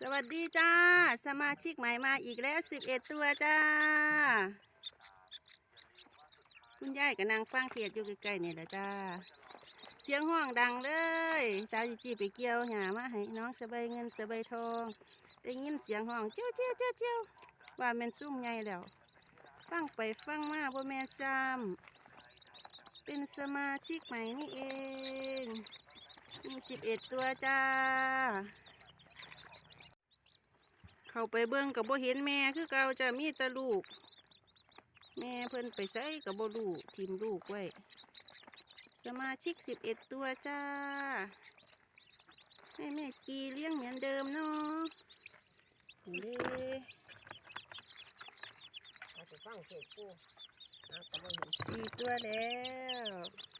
สวัสดีจ้า สมาชิกใหม่มาอีกแล้วสิบเอ็ดตัวจ้า คุณยายกับนางฟังเทียดอยู่ใกล้ๆนี่แหละจ้า เสียงห้องดังเลย สาวจีจีไปเกี่ยวหามาให้น้องสบายเงินสบายทองได้ยินเสียงห้องเจ้าเจ้าเจ้าเจ้าว่าแมนซุ่มไงแล้ว ฟังไปฟังมาบ่แมนซ้ำเป็นสมาชิกใหม่นี่เอง สิบเอ็ดตัวจ้า เข้าไปเบิ่งกับบ่เห็นแม่คือเก่าจะมีแต่ลูก แม่เพิ่นไปใส่กับบ่ลูกทีมลูกไว้ สมาชิกสิบเอ็ดตัวจ้า ให้แม่กีเลี้ยงเหมือนเดิมเนาะเด้เอาไปฟังเสียงกูหาก็บ่เห็นสี่ตัวแล้ว